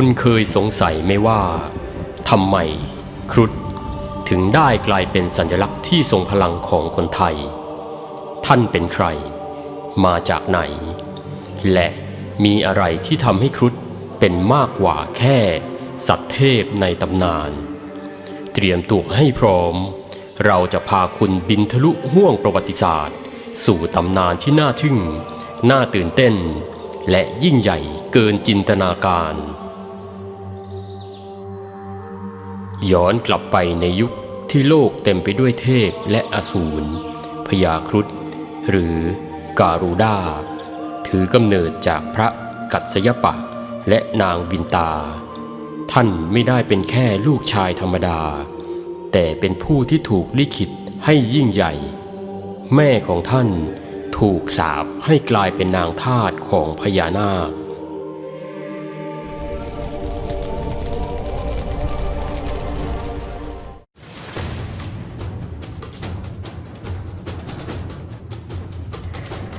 คุณเคยสงสัยไหมว่าทำไมครุฑถึงได้กลายเป็นสัญลักษณ์ที่ทรงพลังของคนไทย ท่านเป็นใคร มาจากไหน และมีอะไรที่ทำให้ครุฑเป็นมากกว่าแค่ สัตว์เทพในตำนาน เตรียมตัวให้พร้อม เราจะพาคุณบินทะลุห่วงประวัติศาสตร์ สู่ตำนานที่น่าทึ่ง น่าตื่นเต้น และยิ่งใหญ่เกินจินตนาการ ย้อนกลับไปในยุคที่โลกเต็มไปด้วยเทพและอสูรพญาครุฑหรือการูดาถือกำเนิดจากพระกัตสยปะและนางวินตา ท่านไม่ได้เป็นแค่ลูกชายธรรมดา แต่เป็นผู้ที่ถูกลิขิตให้ยิ่งใหญ่ แม่ของท่านถูกสาปให้กลายเป็นนางทาสของพญานาค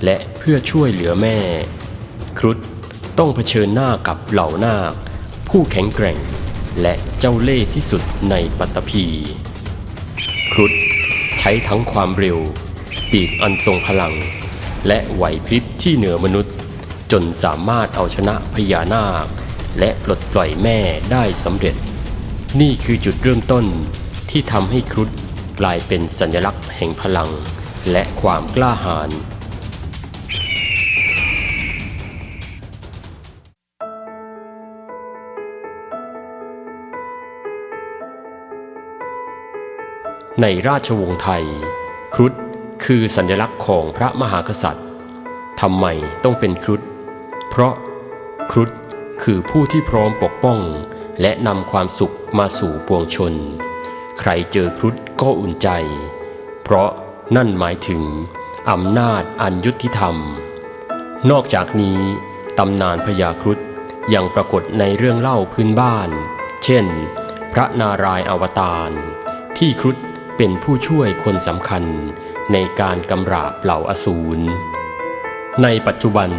และเพื่อช่วยเหลือแม่ ครุฑต้องเผชิญหน้ากับเหล่านาค ผู้แข็งแกร่ง และเจ้าเล่ห์ที่สุดในปัตตภีครุฑใช้ทั้งความเร็ว ปีกอันทรงพลัง และไหวพริบที่เหนือมนุษย์ จนสามารถเอาชนะพญานาค และปลดปล่อยแม่ได้สำเร็จ นี่คือจุดเริ่มต้นที่ทำให้ครุฑกลายเป็นสัญลักษณ์แห่งพลัง และความกล้าหาญ ในราชวงศ์ไทย ครุฑคือสัญลักษณ์ของพระมหากษัตริย์ทำไมต้องเป็นครุฑเพราะครุฑคือผู้ที่พร้อมปกป้อง และนำความสุขมาสู่ปวงชน ใครเจอครุฑก็อุ่นใจ เพราะนั่นหมายถึงอำนาจอันยุติธรรม นอกจากนี้ตำนานพญาครุฑยังปรากฏในเรื่องเล่าพื้นบ้าน เช่น พระนารายณ์อวตารที่ครุฑ เป็นผู้ช่วยคนสำคัญในการกำราบเหล่าอสูร ในปัจจุบัน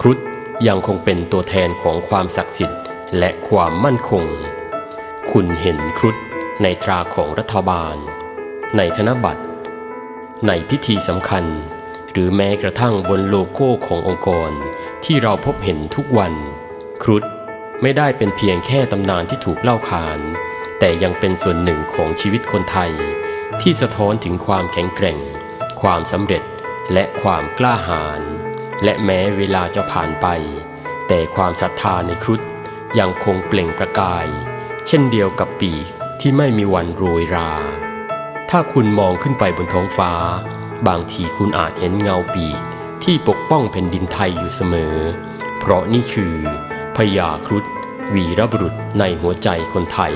ครุฑยังคงเป็นตัวแทนของความศักดิ์สิทธิ์และความมั่นคง คุณเห็นครุฑในตราของรัฐบาล ในธนบัตร ในพิธีสำคัญ หรือแม้กระทั่งบนโลโก้ขององค์กรที่เราพบเห็นทุกวัน ครุฑไม่ได้เป็นเพียงแค่ตำนานที่ถูกเล่าขาน แต่ยังเป็นส่วนหนึ่งของชีวิตคนไทย ที่สะท้อนถึงความแข็งแกร่ง ความสำเร็จและความกล้าหาญและแม้เวลาจะผ่านไป แต่ความศรัทธาในครุฑยังคงเปล่งประกาย เช่นเดียวกับปีกที่ไม่มีวันโรยรา ถ้าคุณมองขึ้นไปบนท้องฟ้า บางทีคุณอาจเห็นเงาปีกที่ปกป้องแผ่นดินไทยอยู่เสมอ เพราะนี่คือพญาครุฑวีรบุรุษในหัวใจคนไทย